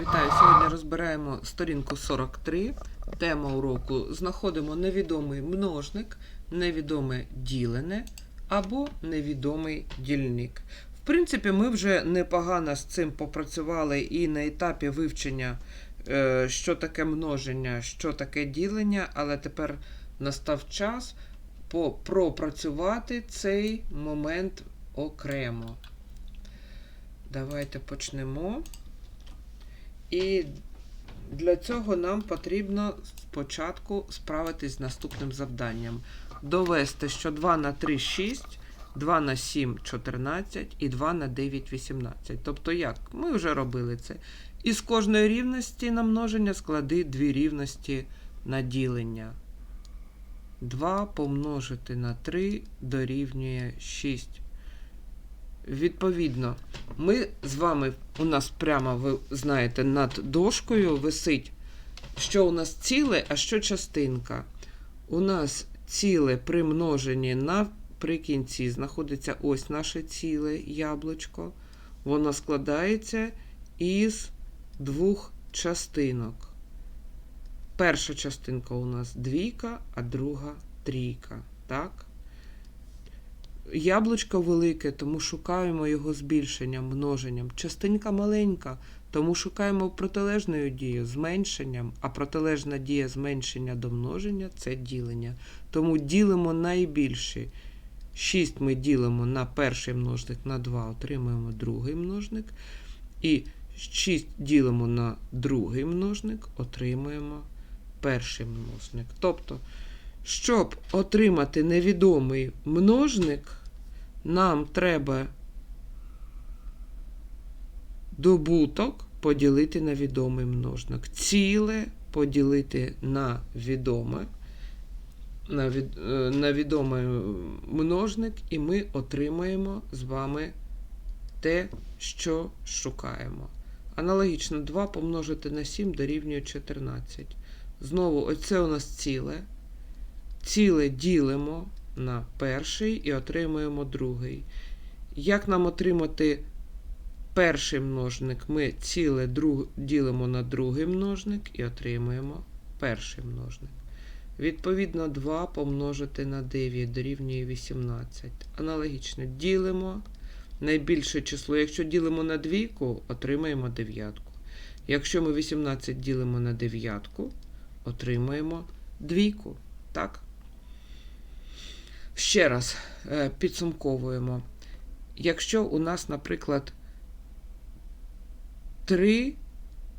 Вітаю! Сьогодні розбираємо сторінку 43. Тема уроку знаходимо невідомий множник, невідоме ділене або невідомий дільник. В принципі, ми вже непогано з цим попрацювали і на етапі вивчення, е, що таке множення, що таке ділення, але тепер настав час пропрацювати цей момент окремо. Давайте почнемо. І для цього нам потрібно спочатку справитись з наступним завданням. Довести, що 2 на 3 6, 2 на 7 14 і 2 на 9 18. Тобто як? Ми вже робили це. Із кожної рівності на множення склади дві рівності на ділення. 2 помножити на 3 дорівнює 6. Відповідно, ми з вами, у нас прямо, ви знаєте, над дошкою висить, що у нас ціле, а що частинка. У нас ціле при наприкінці знаходиться ось наше ціле яблучко. Воно складається із двох частинок. Перша частинка у нас двійка, а друга трійка. Так? Яблучко велике, тому шукаємо його збільшенням, множенням. Частинка маленька, тому шукаємо протилежною дією зменшенням, а протилежна дія зменшення до множення це ділення. Тому ділимо найбільше. 6 ми ділимо на перший множник на 2, отримуємо другий множник. І 6 ділимо на другий множник, отримуємо перший множник. Тобто, щоб отримати невідомий множник, нам треба добуток поділити на відомий множник. Ціле поділити на відоме, на, від, е, на відомий множник, і ми отримаємо з вами те, що шукаємо. Аналогічно 2 помножити на 7 дорівнює 14. Знову, оце у нас ціле. Ціле ділимо на перший і отримуємо другий. Як нам отримати перший множник? Ми ціле друг, ділимо на другий множник і отримуємо перший множник. Відповідно, 2 помножити на 9 дорівнює 18. Аналогічно ділимо найбільше число. Якщо ділимо на двійку, отримаємо дев'ятку. Якщо ми 18 ділимо на дев'ятку, отримаємо двійку. Так? Ще раз е, підсумковуємо. Якщо у нас, наприклад, 3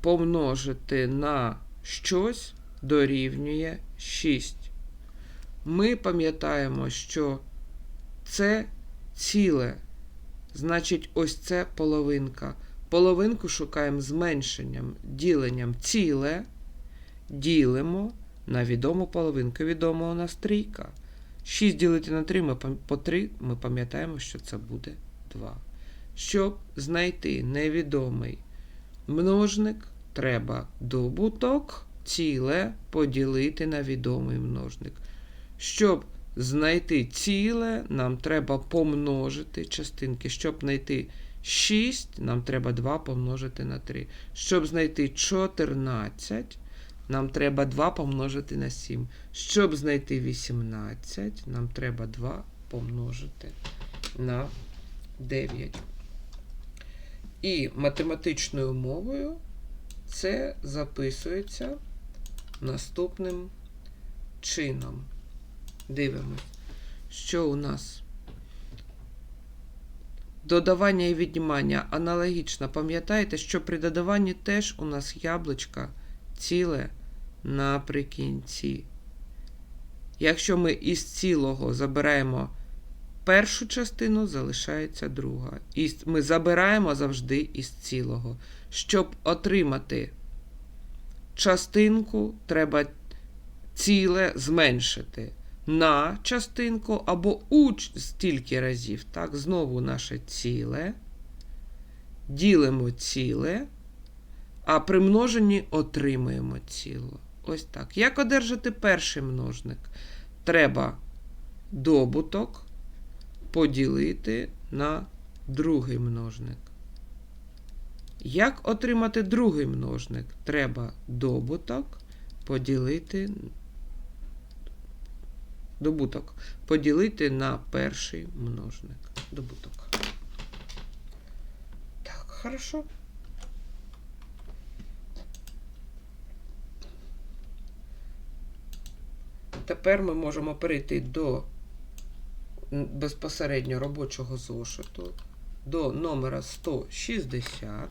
помножити на щось дорівнює 6. Ми пам'ятаємо, що це ціле, значить, ось це половинка. Половинку шукаємо зменшенням, діленням ціле, ділимо на відому половинку. Відома у нас трійка. 6 ділити на 3 ми, по 3 ми пам'ятаємо, що це буде 2. Щоб знайти невідомий множник, треба добуток ціле поділити на відомий множник. Щоб знайти ціле, нам треба помножити частинки. Щоб знайти 6, нам треба 2 помножити на 3. Щоб знайти 14, нам треба 2 помножити на 7. Щоб знайти 18, нам треба 2 помножити на 9. І математичною мовою це записується наступним чином. Дивимось, що у нас. Додавання і віднімання аналогічно. Пам'ятаєте, що при додаванні теж у нас яблучка ціле наприкінці. Якщо ми із цілого забираємо першу частину, залишається друга. І ми забираємо завжди із цілого. Щоб отримати частинку, треба ціле зменшити на частинку або у стільки разів. Так, знову наше ціле. Ділимо ціле, а при множенні отримуємо ціло. Ось так. Як одержати перший множник? Треба добуток поділити на другий множник. Як отримати другий множник? Треба добуток поділити добуток поділити на перший множник. Добуток. Так, хорошо. Тепер ми можемо перейти до безпосередньо робочого зошиту, до номера 160.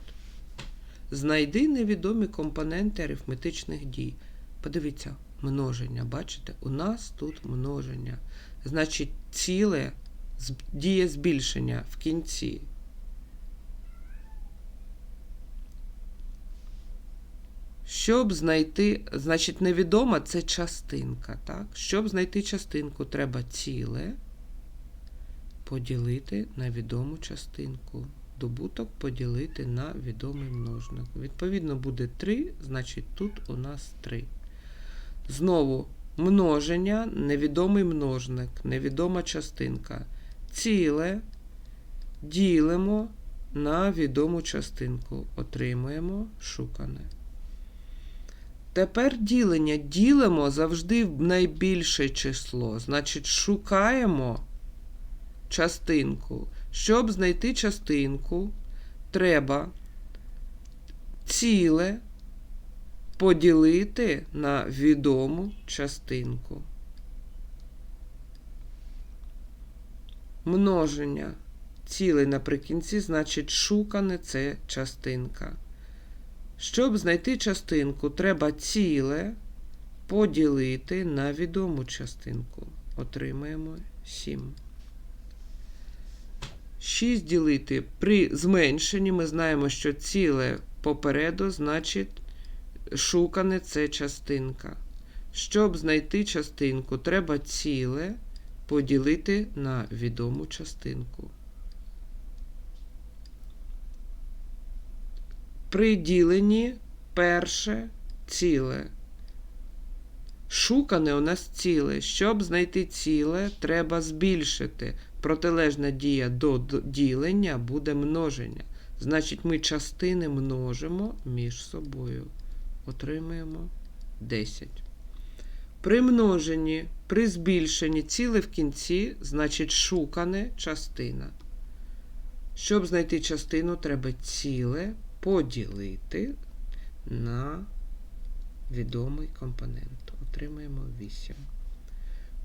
Знайди невідомі компоненти арифметичних дій. Подивіться, множення. Бачите, у нас тут множення. Значить, ціле діє збільшення в кінці. Щоб знайти, значить, невідома це частинка. Так? Щоб знайти частинку, треба ціле поділити на відому частинку. Добуток поділити на відомий множник. Відповідно, буде 3, значить тут у нас 3. Знову множення, невідомий множник, невідома частинка. Ціле ділимо на відому частинку. Отримуємо шукане. Тепер ділення. Ділимо завжди в найбільше число. Значить, шукаємо частинку. Щоб знайти частинку, треба ціле поділити на відому частинку. Множення ціле наприкінці, значить, шукане це частинка. Щоб знайти частинку, треба ціле поділити на відому частинку. Отримаємо 7. 6 ділити при зменшенні ми знаємо, що ціле попереду, значить, шукане це частинка. Щоб знайти частинку, треба ціле поділити на відому частинку. При діленні перше ціле. Шукане у нас ціле. Щоб знайти ціле, треба збільшити. Протилежна дія до ділення буде множення. Значить, ми частини множимо між собою. Отримаємо 10. При множенні, при збільшенні ціле в кінці, значить шукане частина. Щоб знайти частину, треба ціле поділити на відомий компонент. Отримаємо 8.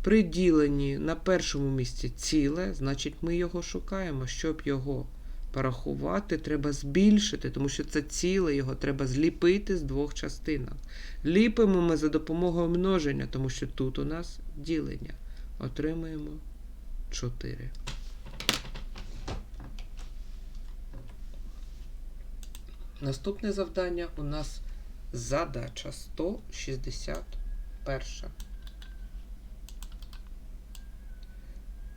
При діленні на першому місці ціле, значить ми його шукаємо. Щоб його порахувати, треба збільшити, тому що це ціле, його треба зліпити з двох частинок. Ліпимо ми за допомогою множення, тому що тут у нас ділення. Отримаємо 4. Наступне завдання у нас задача 161.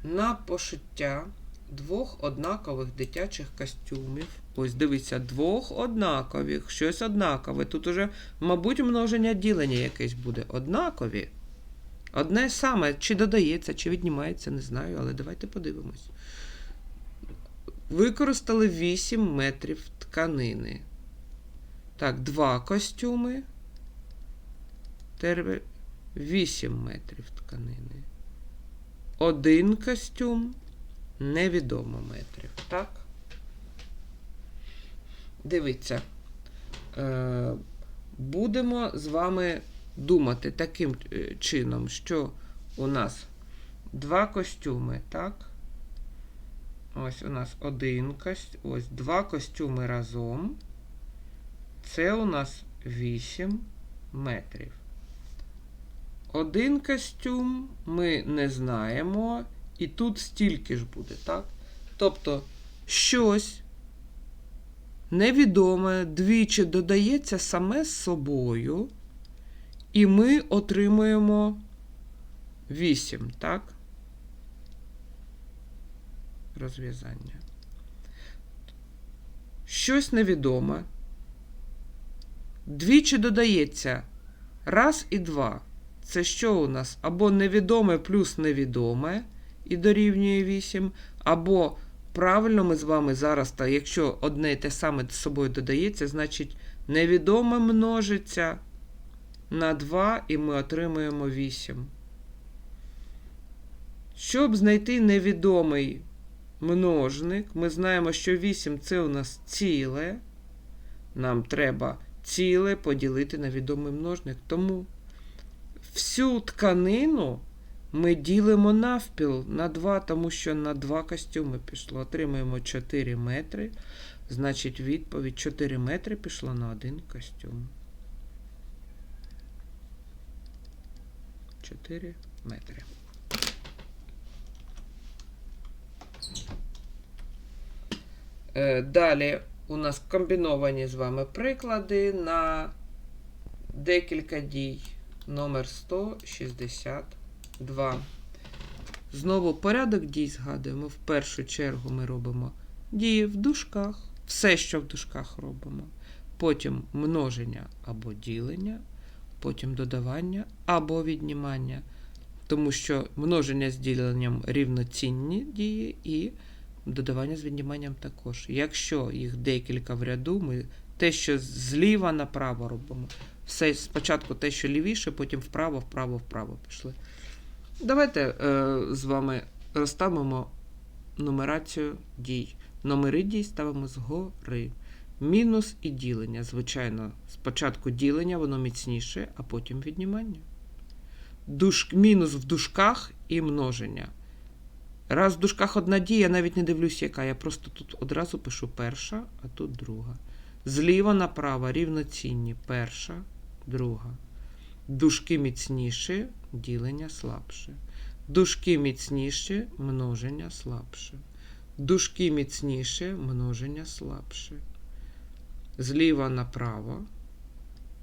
На пошиття двох однакових дитячих костюмів. Ось дивіться, двох однакових, щось однакове. Тут уже, мабуть, множення ділення якесь буде. Однакові. Одне саме, чи додається, чи віднімається, не знаю, але давайте подивимось. Використали 8 метрів тканини. Так, два костюми. Тепер 8 метрів тканини. Один костюм невідомо метрів. Так? Дивіться. Е, будемо з вами думати таким е, чином, що у нас два костюми, так? Ось у нас один костюм, ось два костюми разом. Це у нас 8 метрів. Один костюм ми не знаємо, і тут стільки ж буде, так? Тобто щось невідоме двічі додається саме з собою, і ми отримуємо 8, так? Розв'язання. Щось невідоме. Двічі додається раз і два. Це що у нас? Або невідоме плюс невідоме і дорівнює 8, або правильно ми з вами зараз, та якщо одне і те саме з собою додається, значить невідоме множиться на 2 і ми отримуємо 8. Щоб знайти невідомий множник, ми знаємо, що 8 це у нас ціле. Нам треба ціле поділити на відомий множник. Тому всю тканину ми ділимо навпіл на 2, тому що на 2 костюми пішло. Отримуємо 4 метри. Значить, відповідь 4 метри пішло на один костюм. 4 метри. Е, Далі у нас комбіновані з вами приклади на декілька дій. Номер 162. Знову порядок дій згадуємо. В першу чергу ми робимо дії в дужках. Все, що в дужках робимо. Потім множення або ділення, потім додавання або віднімання. Тому що множення з діленням рівноцінні дії і додавання з відніманням також. Якщо їх декілька в ряду, ми те, що зліва направо робимо. Все спочатку те, що лівіше, потім вправо, вправо, вправо пішли. Давайте е, з вами розставимо нумерацію дій. Номери дій ставимо згори. Мінус і ділення. Звичайно, спочатку ділення, воно міцніше, а потім віднімання. Душ, мінус в дужках і множення. Раз в дужках одна дія, навіть не дивлюсь, яка. Я просто тут одразу пишу перша, а тут друга. Зліва направо рівноцінні. Перша, друга. Дужки міцніші, ділення слабше. Дужки міцніші, множення слабше. Дужки міцніше, множення слабше. Зліва направо.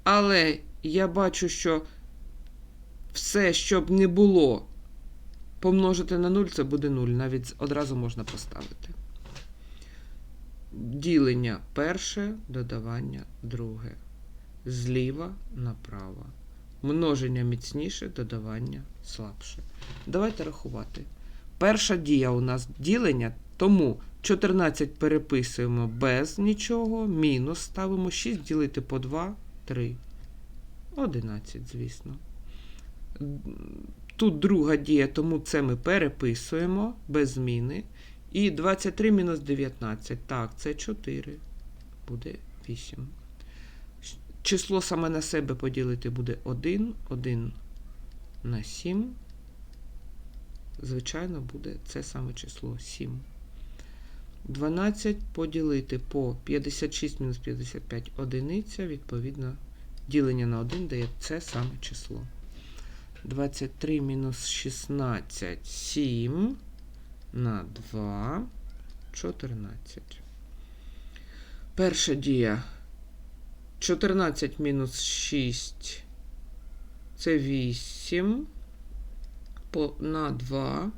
Але я бачу, що все, щоб не було помножити на 0, це буде 0. Навіть одразу можна поставити. Ділення перше, додавання друге. Зліва направо. Множення міцніше, додавання слабше. Давайте рахувати. Перша дія у нас ділення, тому 14 переписуємо без нічого, мінус ставимо 6 ділити по 2, 3. 11, звісно. Тут друга дія, тому це ми переписуємо без зміни. І 23 мінус 19. Так, це 4. Буде 8. Число саме на себе поділити буде 1. 1 на 7. Звичайно, буде це саме число 7. 12 поділити по 56 мінус 55 одиниця. Відповідно, ділення на 1 дає це саме число. 23 мінус 16, 7 на 2, 14. Перша дія. 14 мінус 6. Це 8. По, на 2,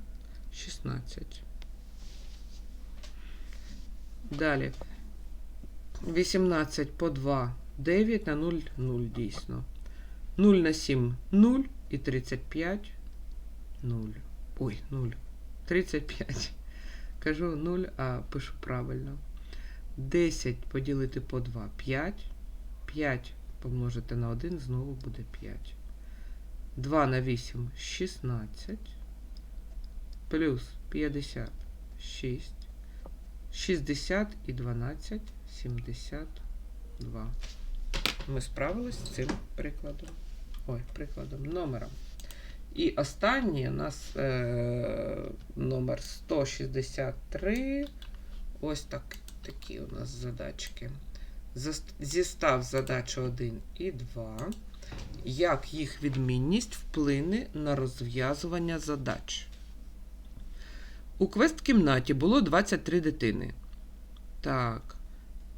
16. Далі. 18 по 2, 9 на 0, 0 дійсно. 0 на 7, 0 і 35, 0. Ой, 0. 35. Кажу 0, а пишу правильно. 10 поділити по 2 5. 5 помножити на 1, знову буде 5. 2 на 8 16. Плюс 56. 60 і 12 72. Ми справились з цим прикладом. Ой, прикладом, номером. І останній у нас е, номер 163. Ось так, такі у нас задачки. Зістав задачі 1 і 2. Як їх відмінність вплине на розв'язування задач? У квест-кімнаті було 23 дитини. Так,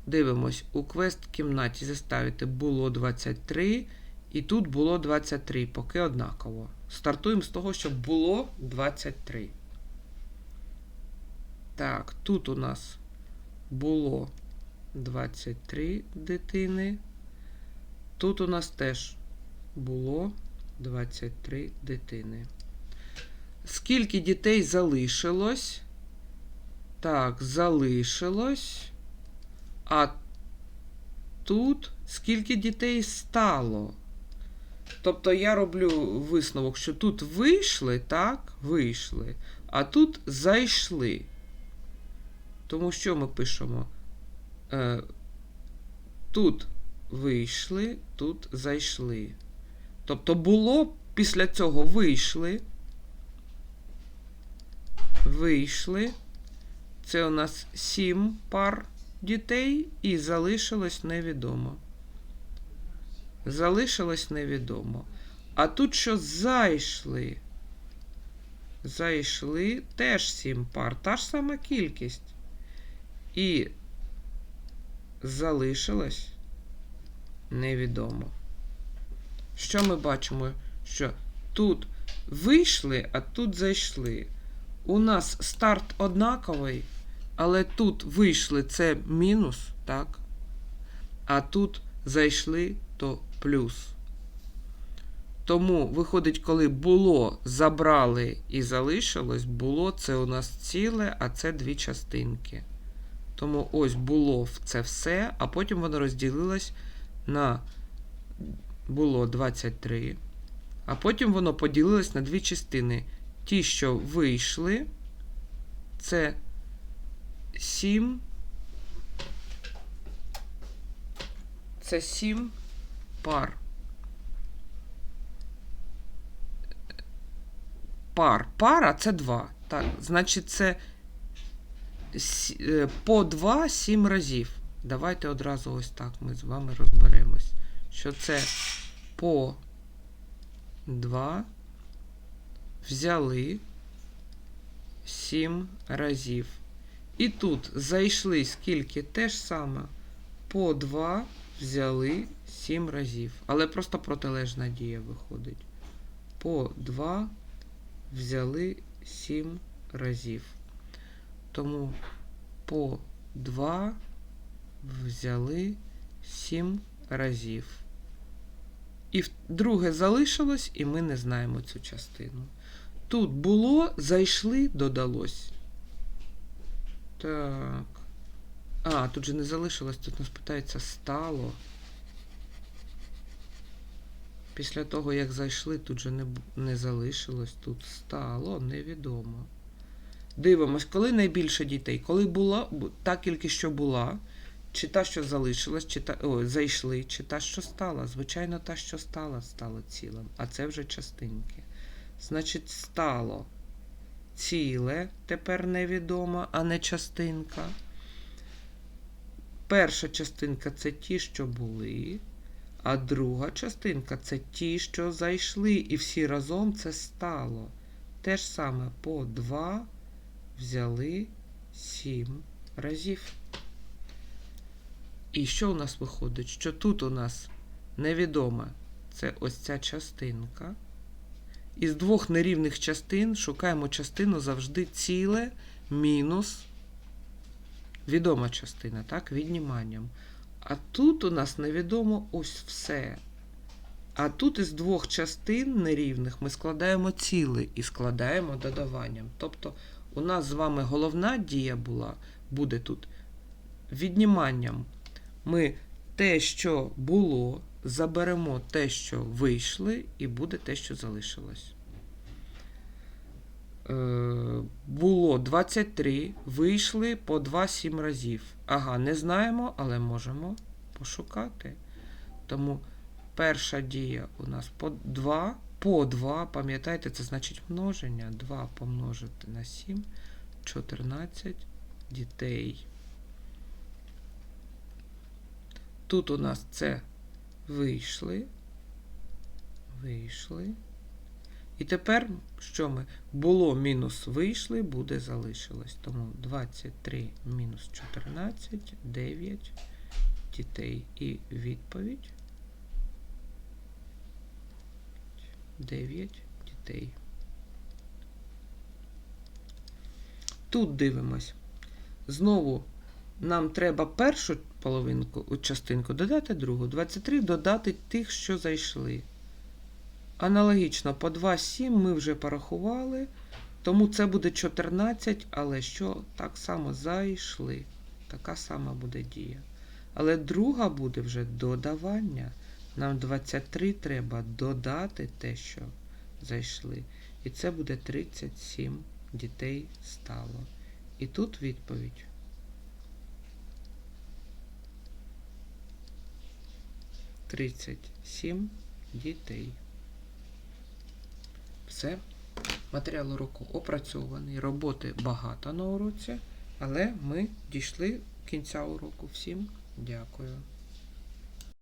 дивимось, у квест-кімнаті заставити було 23. І тут було 23, поки однаково. Стартуємо з того, щоб було 23. Так, тут у нас було 23 дитини. Тут у нас теж було 23 дитини. Скільки дітей залишилось Так, залишилось. А тут скільки дітей стало? Тобто я роблю висновок, що тут вийшли, так, вийшли, а тут зайшли. Тому що ми пишемо? Е, тут вийшли, тут зайшли. Тобто було після цього вийшли. Вийшли. Це у нас сім пар дітей і залишилось невідомо. Залишилось невідомо. А тут що зайшли? Зайшли теж сім пар. Та ж сама кількість. І залишилось невідомо. Що ми бачимо? Що тут вийшли, а тут зайшли. У нас старт однаковий, але тут вийшли це мінус, так? А тут зайшли, то плюс. Тому виходить, коли було, забрали і залишилось, було це у нас ціле, а це дві частинки. Тому ось було це все, а потім воно розділилось на було 23. А потім воно поділилось на дві частини. Ті, що вийшли, це 7. Це 7 пар. Пар. Пара це 2. Так, значить, це е, по 2 7 разів. Давайте одразу ось так ми з вами розберемось. Що це по 2 взяли 7 разів. І тут зайшли скільки? Те ж саме. По 2 взяли 7 разів. Але просто протилежна дія виходить. По 2 взяли 7 разів. Тому по 2 взяли 7 разів. І друге залишилось, і ми не знаємо цю частину. Тут було, зайшли, додалось. Так. А, тут же не залишилось, тут нас питається стало. Після того, як зайшли, тут же не, не залишилось, тут стало невідомо. Дивимось, коли найбільше дітей? Коли була та кількість, що була, чи та, що залишилась, чи та, о, зайшли, чи та, що стала. Звичайно, та, що стала, стала цілим. А це вже частинки. Значить, стало ціле, тепер невідомо, а не частинка. Перша частинка це ті, що були, а друга частинка це ті, що зайшли, і всі разом це стало. Те ж саме по 2 взяли 7 разів. І що у нас виходить? Що тут у нас невідоме це ось ця частинка. Із двох нерівних частин шукаємо частину завжди ціле мінус відома частина, так, відніманням. А тут у нас невідомо ось все. А тут із двох частин нерівних ми складаємо ціле і складаємо додаванням. Тобто у нас з вами головна дія була, буде тут відніманням. Ми те, що було, заберемо те, що вийшли, і буде те, що залишилось. Е, було 23, вийшли по 2-7 разів. Ага, не знаємо, але можемо пошукати. Тому перша дія у нас по 2, по 2, пам'ятаєте, це значить множення. 2 помножити на 7, 14 дітей. Тут у нас це вийшли. Вийшли. І тепер що ми? Було мінус вийшли, буде залишилось. Тому 23 мінус 14, 9 дітей. І відповідь 9 дітей. Тут дивимось. Знову нам треба першу половинку, частинку додати другу. 23 додати тих, що зайшли. Аналогічно по 2, 7 ми вже порахували. Тому це буде 14, але що так само зайшли. Така сама буде дія. Але друга буде вже додавання. Нам 23 треба додати те, що зайшли. І це буде 37 дітей стало. І тут відповідь. Тридцять сім дітей. Все. Матеріал уроку опрацьований. Роботи багато на уроці, але ми дійшли кінця уроку. Всім дякую.